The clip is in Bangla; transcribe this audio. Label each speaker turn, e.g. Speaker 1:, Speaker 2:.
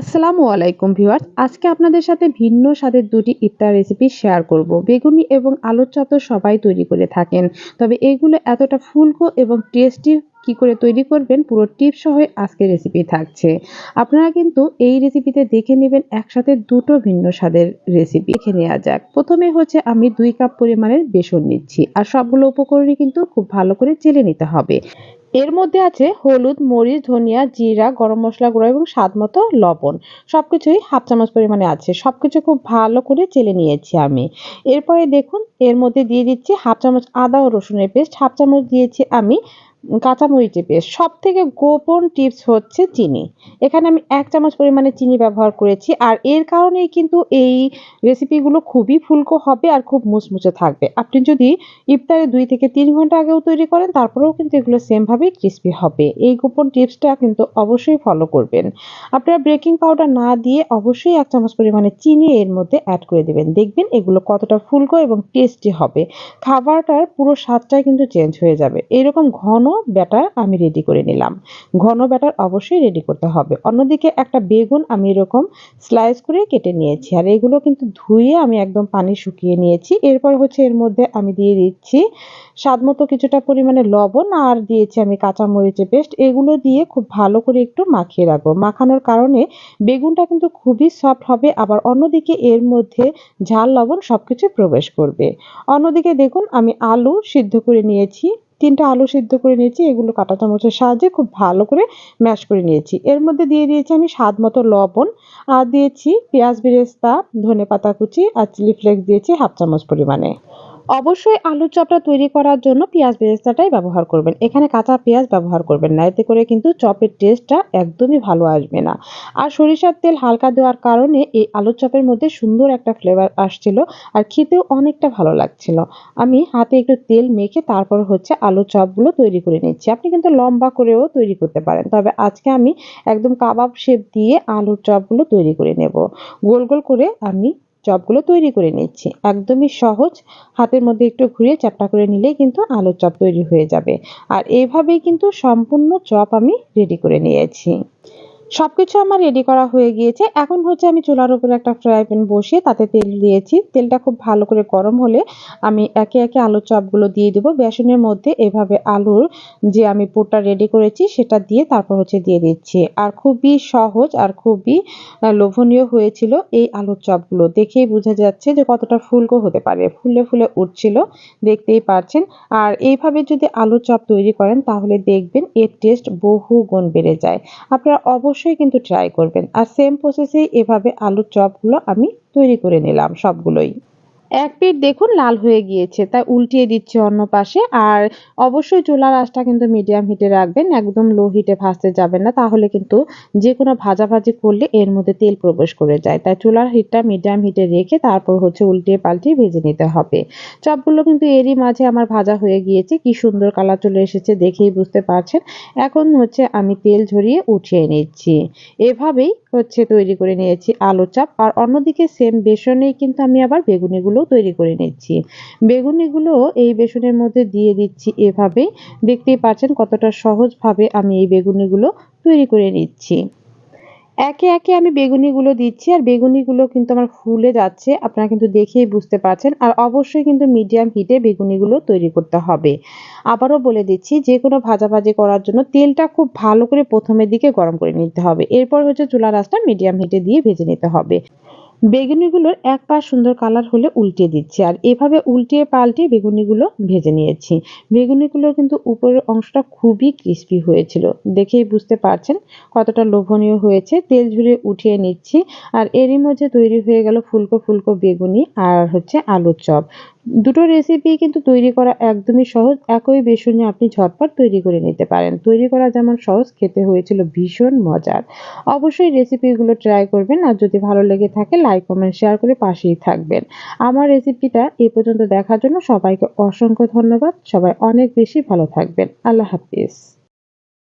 Speaker 1: আসসালামু আলাইকুম ভিউয়ার্স। আজকে আপনাদের সাথে ভিন্ন স্বাদের দুটি ইফতার রেসিপি শেয়ার করব। বেগুনি এবং আলুর তো সবাই তৈরি করে থাকেন। তবে এগুলো এতটা ফুলকো এবং টেস্টি কি করে তৈরি করবেন পুরো টিপস সহ আজকে রেসিপি থাকছে। আপনারা কিন্তু এই রেসিপিতে দেখে নেবেন একসাথে দুটো ভিন্ন স্বাদের রেসিপি দেখে নেওয়া যাক। প্রথমে হচ্ছে আমি দুই কাপ পরিমাণের বেসন নিচ্ছি। আর সবগুলো উপকরণই কিন্তু খুব ভালো করে চেলে নিতে হবে। এর মধ্যে আছে হলুদ, মরিচ, ধনিয়া, জিরা, গরম মশলা গুঁড়ো এবং স্বাদ মতো লবণ। সবকিছুই হাফ চামচ পরিমাণে আছে। সবকিছু খুব ভালো করে চেলে নিয়েছি আমি। এরপরে দেখুন, এর মধ্যে দিয়ে দিচ্ছি হাফ চামচ আদা ও রসুনের পেস্ট। হাফ চামচ দিয়েছি আমি কাঁচামরিচের পেস্ট। সব থেকে গোপন টিপস হচ্ছে চিনি। এখানে আমি এক চামচ পরিমাণে চিনি ব্যবহার করেছি আর এর কারণেই কিন্তু এই রেসিপিগুলো খুবই ফুলকো হবে আর খুব মুচমুচে থাকবে। আপনি যদি ইফতারে দুই থেকে তিন ঘণ্টা আগেও তৈরি করেন, তারপরেও কিন্তু এগুলো সেমভাবেই ক্রিস্পি হবে। এই গোপন টিপসটা কিন্তু অবশ্যই ফলো করবেন। আপনারা বেকিং পাউডার না দিয়ে অবশ্যই এক চামচ পরিমাণে চিনি এর মধ্যে অ্যাড করে দেবেন। দেখবেন এগুলো কতটা ফুলকো এবং টেস্টি হবে। খাবারটার পুরো স্বাদটাই কিন্তু চেঞ্জ হয়ে যাবে। এরকম ঘন ব্যাটার আমি রেডি করে নিলাম। ঘন ব্যাটার অবশ্যই রেডি করতে হবে। অন্যদিকে একটা বেগুন আমি এরকম স্লাইস করে কেটে নিয়েছি। আর এগুলো কিন্তু ধুয়ে আমি একদম পানি শুকিয়ে নিয়েছি। এরপর হচ্ছে এর মধ্যে আমি দিয়ে দিচ্ছি স্বাদ মতো কিছুটা পরিমাণে লবণ আর দিয়েছি আমি কাঁচা মরিচের পেস্ট এগুলো দিয়ে খুব ভালো করে একটু মাখিয়ে রাখব। মাখানোর কারণে বেগুনটা কিন্তু খুবই সফট হবে। আবার অন্যদিকে এর মধ্যে ঝাল, লবণ সব কিছু প্রবেশ করবে। অন্যদিকে দেখুন আমি আলু সিদ্ধ করে নিয়েছি। তিনটা আলু সিদ্ধ করে নিয়েছি, এগুলো কাটা চামচের সাহায্যে খুব ভালো করে ম্যাশ করে নিয়েছি। এর মধ্যে দিয়ে দিয়েছি আমি স্বাদ মতো লবণ, আর দিয়েছি পেঁয়াজ বেরেস্তা ধনে পাতা কুচি, আর চিলি ফ্লেক্স দিয়েছি হাফ চামচ পরিমাণে। অবশ্যই আলুর চপটা তৈরি করার জন্য পেঁয়াজ বেরেস্তাটাই ব্যবহার করবেন। এখানে কাঁচা পেঁয়াজ ব্যবহার করবেন না। এতে করে কিন্তু চপের টেস্টটা একদমই ভালো আসবে না। আর সরিষার তেল হালকা দেওয়ার কারণে এই আলুর চপের মধ্যে সুন্দর একটা ফ্লেভার আসছিল আর খেতেও অনেকটা ভালো লাগছিল। আমি হাতে একটু তেল মেখে তারপর হচ্ছে আলুর চপগুলো তৈরি করে নিচ্ছি। আপনি কিন্তু লম্বা করেও তৈরি করতে পারেন। তবে আজকে আমি একদম কাবাব শেপ দিয়ে আলুর চপগুলো তৈরি করে নেব। গোল গোল করে আমি চপগুলো তৈরি করে নিচ্ছি। একদমই সহজ। হাতের মধ্যে একটু ঘুরিয়ে চাপটা করে নিলেই কিন্তু আলুর চপ তৈরি হয়ে যাবে। আর এইভাবেই কিন্তু সম্পূর্ণ চপ আমি রেডি করে নিয়েছি। সব কিছু আমার রেডি করা হয়ে গিয়েছে। এখন হচ্ছে আমি চুলার উপরে একটা ফ্রাই প্যান বসিয়ে তাতে তেল দিয়েছি। তেলটা খুব ভালো করে গরম হলে আমি একে একে আলুর চপগুলো দিয়ে দেবো। বেসনের মধ্যে এভাবে আলুর যে আমি পুরটা রেডি করেছি সেটা দিয়ে তারপর হচ্ছে দিয়ে দিচ্ছি। আর খুবই সহজ আর খুবই লোভনীয় হয়েছিল এই আলুর চপগুলো। দেখেই বোঝা যাচ্ছে যে কতটা ফুলকো হতে পারে। ফুলে ফুলে উঠছিল, দেখতেই পারছেন। আর এইভাবে যদি আলুর চপ তৈরি করেন তাহলে দেখবেন এর টেস্ট বহু গুণ বেড়ে যায়। আপনারা অবশ্যই অবশ্যই কিন্তু ট্রাই করবেন। আর সেম প্রসেসে এভাবে আলুর চপগুলো আমি তৈরি করে নিলাম সবগুলোই। এক পিঠ দেখুন লাল হয়ে গিয়েছে, তাই উল্টিয়ে দিচ্ছি অন্য পাশে। আর অবশ্যই চুলার আঁচটা কিন্তু মিডিয়াম হিটে রাখবেন, একদম লো হিটে ভাজতে যাবেন না। তাহলে কিন্তু যে কোনো ভাজাভাজি করলে এর মধ্যে তেল প্রবেশ করে যায়। তাই চুলার হিটটা মিডিয়াম হিটে রেখে তারপর হচ্ছে উল্টিয়ে পাল্টিয়ে ভেজে নিতে হবে। চপগুলো কিন্তু এরই মাঝে আমার ভাজা হয়ে গিয়েছে, কি সুন্দর কালার চলে এসেছে দেখেই বুঝতে পারছেন। এখন হচ্ছে আমি তেল ঝরিয়ে উঠিয়ে নিচ্ছি। এভাবেই হচ্ছে তৈরি করে নিয়েছি আলু চাপ। আর অন্যদিকে সেম বেসনেই কিন্তু আমি আবার বেগুনিগুলো তৈরি করে নিচ্ছি। বেগুনিগুলো এই বেসনের মধ্যে দিয়ে দিচ্ছি এভাবে। দেখতেই পাচ্ছেন কতটা সহজভাবে আমি এই বেগুনিগুলো তৈরি করে নিচ্ছি। একে একে আমি বেগুনিগুলো দিচ্ছি আর বেগুনিগুলো কিন্তু আমার ফুলে যাচ্ছে, আপনারা কিন্তু দেখেই বুঝতে পারছেন। আর অবশ্যই কিন্তু মিডিয়াম হিটে বেগুনিগুলো তৈরি করতে হবে। আবারও বলে দিচ্ছি, যে কোনো ভাজাভাজি করার জন্য তেলটা খুব ভালো করে প্রথমের দিকে গরম করে নিতে হবে। এরপর হচ্ছে চুলা রাসটা মিডিয়াম হিটে দিয়ে ভেজে নিতে হবে। বেগুনিগুলোর এক পা সুন্দর কালার হলে উল্টে দিচ্ছি। আর এভাবে উল্টিয়ে পাল্টিয়ে বেগুনিগুলো ভেজে নিয়েছি। বেগুনিগুলোর কিন্তু উপরের অংশটা খুবই ক্রিস্পি হয়েছিল। দেখেই বুঝতে পারছেন কতটা লোভনীয় হয়েছে। তেল ঝুড়ে উঠিয়ে নিচ্ছি। আর এরই মধ্যে তৈরি হয়ে গেল ফুলকো ফুলকো বেগুনি আর হচ্ছে আলুর চপ। দুটো রেসিপি কিন্তু তৈরি করা একদমই সহজ। একই বেসনে আপনি ঝটপট তৈরি করে নিতে পারেন। তৈরি করা যেমন সহজ, খেতে হয়েছিল ভীষণ মজার। অবশ্যই রেসিপিগুলো ট্রাই করবেন আর যদি ভালো লেগে থাকে লাইক কমেন্ট শেয়ার করে পাশেই থাকবেন। আমার রেসিপিটা এ পর্যন্ত দেখার জন্য সবাইকে অসংখ্য ধন্যবাদ। সবাই অনেক বেশি ভালো থাকবেন। আল্লাহ হাফিজ।